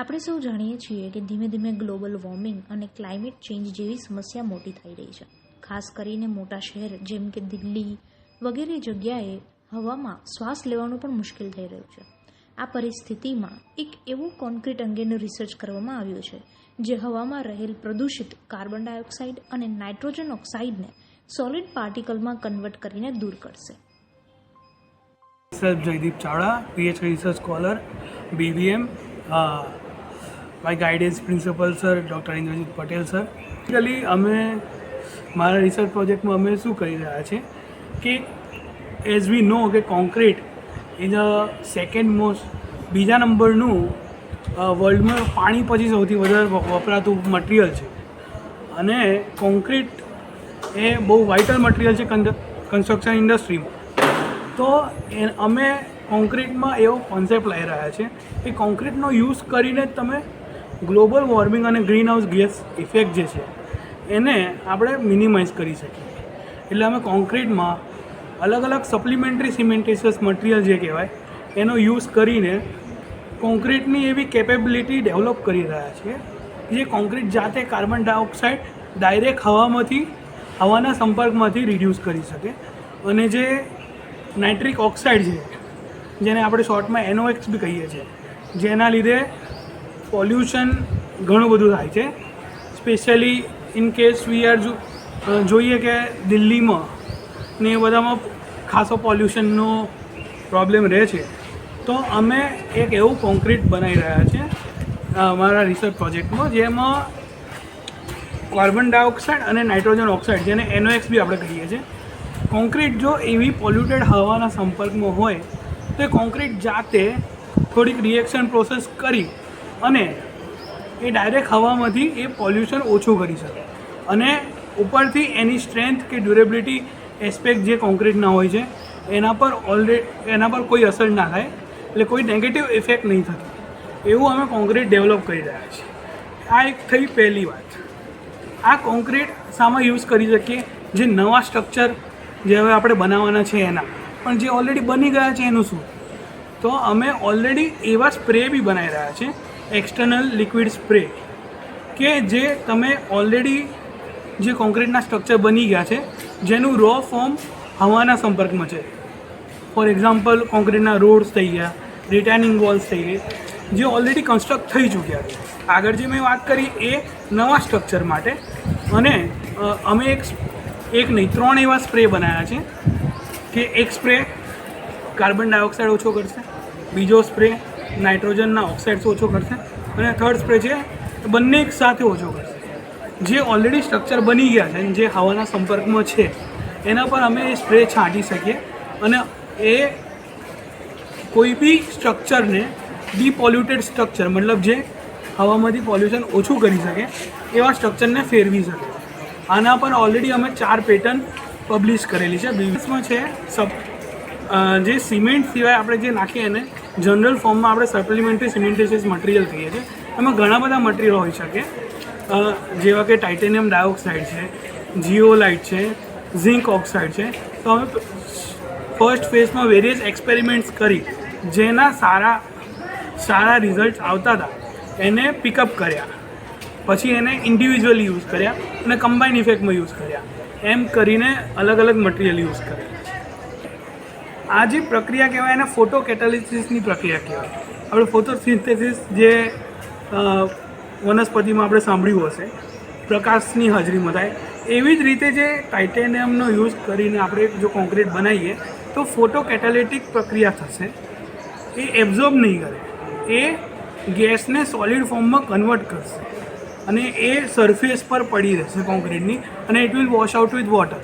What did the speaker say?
આપણે સૌ જાણીએ છીએ કે ધીમે ધીમે ગ્લોબલ વોર્મિંગ અને ક્લાઇમેટ ચેન્જ જેવી સમસ્યા મોટી થઈ રહી છે ખાસ કરીને મોટા શહેર જેમ કે દિલ્હી વગેરે જગ્યાએ હવામાં શ્વાસ લેવાનું પણ મુશ્કેલ થઈ રહ્યું છે આ પરિસ્થિતિમાં એક એવું કોન્ક્રીટ અંગેનું રિસર્ચ કરવામાં આવ્યું છે જે હવામાં રહેલ પ્રદૂષિત કાર્બન ડાયોક્સાઇડ અને નાઇટ્રોજન ઓક્સાઇડને સોલિડ પાર્ટિકલમાં કન્વર્ટ કરીને દૂર કરશે Myself Jaideep Chawda, PhD research scholar, BVM. Uh, guidance principal sir doctor Indrajit Patel sir. Basically અમે મારા રિસર્ચ પ્રોજેક્ટમાં અમે શું કરી રહ્યા છે કે એઝ વી નો કે concrete is a second most બીજા નંબરનું વર્લ્ડમાં પાણી પછી સૌથી વધારે વપરાતું મટિરિયલ છે. અને કોન્ક્રીટ એ બહુ વાઇટલ મટિરિયલ છે કન્સ્ટ્રક્શન ઇન્ડસ્ટ્રીમાં તો એ અમે કોન્ક્રીટમાં એવો કોન્સેપ્ટ લઈ રહ્યા છે કે કોન્ક્રીટનો યુઝ કરીને તમે ગ્લોબલ વોર્મિંગ અને ગ્રીન હાઉસ ગેસ ઇફેક્ટ જે છે, એને આપણે મિનિમાઇઝ કરી શકીએ. એટલે અમે કોન્ક્રીટમાં અલગ અલગ સપ્લિમેન્ટરી સિમેન્ટેશિયસ મટીરિયલ જે કહેવાય, એનો યુઝ કરીને કોન્ક્રીટની એવી કેપેબિલિટી ડેવલપ કરી રહ્યા છીએ, જે કોન્ક્રીટ જાતે કાર્બન ડાયોક્સાઇડ ડાયરેક્ટ હવામાંથી, હવાના સંપર્કમાંથી રિડ્યુસ કરી શકે. અને જે નાઇટ્રિક ઓક્સાઇડ છે, જેને આપણે શોર્ટમાં એનોએક્સ બી કહીએ છીએ, જેના લીધે પોલ્યુશન ઘણું બધું થાય છે. Specially in case we are જોઈએ કે દિલ્હીમાં ને એ બધામાં ખાસો પોલ્યુશનનો પ્રોબ્લેમ રહે છે. તો અમે એક એવું કોન્ક્રીટ બનાવી રહ્યા છીએ અમારા રિસર્ચ પ્રોજેક્ટમાં જેમાં કાર્બન ડાયોક્સાઇડ અને નાઇટ્રોજન ઓક્સાઇડ જેને એનઓએક્સ બી આપણે કહીએ છીએ. કોન્ક્રીટ જો એવી પોલ્યુટેડ હવાના સંપર્કમાં હોય, તો એ કોન્ક્રીટ જાતે થોડીક રિએક્શન પ્રોસેસ કરી અને એ ડાયરેક્ટ હવામાંથી એ પોલ્યુશન ઓછું કરી શકે. અને ઉપરથી એની સ્ટ્રેન્થ કે ડ્યુરેબિલિટી એસ્પેક્ટ જે કોન્ક્રીટના હોય છે, એના પર ઓલરેડી એના પર કોઈ અસર ના થાય, એટલે કોઈ નેગેટિવ ઇફેક્ટ નહીં થતી. એવું અમે કોન્ક્રીટ ડેવલપ કરી રહ્યા છીએ. આ એક થઈ પહેલી વાત. આ કોન્ક્રીટ સામે યુઝ કરી શકીએ, જે નવા સ્ટ્રક્ચર જે હવે આપણે બનાવવાના છે એના. પણ જે ઓલરેડી બની ગયા છે એનું શું? તો અમે ઓલરેડી એવા સ્પ્રે બી બનાવી રહ્યા છે એક્સટર્નલ લિક્વિડ સ્પ્રે કે જે તમે ઓલરેડી જે કોન્ક્રીટના સ્ટ્રક્ચર બની ગયા છે, જેનું રો ફોર્મ હવાના સંપર્કમાં છે. ફોર એક્ઝામ્પલ કોન્ક્રીટના રોડ્સ થઈ ગયા રિટર્નિંગ વોલ્સ થઈ ગઈ, જે ઓલરેડી કન્સ્ટ્રક્ટ થઈ ચૂક્યા છે. આગળ જે મેં વાત કરી એ નવા સ્ટ્રક્ચર માટે, અને અમે એક એક નહીં, ત્રણ એવા સ્પ્રે બનાવ્યા છે, કે એક સ્પ્રે કાર્બન ડાયોક્સાઇડ ઓછો કરશે, બીજો સ્પ્રે નાઇટ્રોજનના ઓક્સાઇડ્સ ઓછો કરશે અને થર્ડ સ્પ્રે છે એ બંને એક સાથે ઓછો કરશે. જે ઓલરેડી સ્ટ્રક્ચર બની ગયા છે અને જે હવાના સંપર્કમાં છે, એના પર અમે એ સ્પ્રે છાંટી શકીએ અને એ કોઈ બી સ્ટ્રક્ચરને ડીપોલ્યુટેડ સ્ટ્રક્ચર મતલબ જે હવામાંથી પોલ્યુશન ઓછું કરી શકે, એવા સ્ટ્રક્ચરને ફેરવી શકે. આના પર ઓલરેડી અમે ચાર પેટર્ન પબ્લિશ કરેલી છે. બિઝનેસમાં છે સબ જે સિમેન્ટ સિવાય આપણે જે નાખીએ એને જનરલ ફોર્મમાં આપણે સપ્લિમેન્ટરી સિમેન્ટેશિયસ મટીરિયલ કહીએ છીએ. એમાં ઘણા બધા મટીરિયલ હોઈ શકે. જેવા કે ટાઇટેનિયમ ડાયોક્સાઇડ છે, જીઓલાઇટ છે, ઝિંક ઓક્સાઇડ છે. તો અમે ફર્સ્ટ ફેઝમાં વેરિયસ એક્સપેરિમેન્ટ્સ કરી, જેના સારા સારા રિઝલ્ટ આવતા હતા. એને પિકઅપ કર્યા. પછી એને ઇન્ડિવિજ્યુઅલી યુઝ કર્યા અને કમ્બાઇન ઇફેક્ટમાં યુઝ કર્યા. એમ કરીને અલગ અલગ મટીરિયલ યુઝ કર્યા. આ જે પ્રક્રિયા કહેવાય, એને ફોટો કેટાલિસિસની પ્રક્રિયા કહેવાય. આપણે ફોટોસિન્થેસિસ જે વનસ્પતિમાં આપણે સાંભળ્યું હશે, પ્રકાશની હાજરીમાં થાય એવી જ રીતે જે ટાઇટેનિયમનો યુઝ કરીને આપણે જો કોન્ક્રીટ બનાવીએ, તો ફોટો કેટાલિટિક પ્રક્રિયા થશે. એ એબ્ઝોર્બ નહીં કરે. એ ગેસને સોલિડ ફોર્મમાં કન્વર્ટ કરશે. અને એ સરફેસ પર પડી રહેશે કોન્ક્રીટની અને it will wash out with water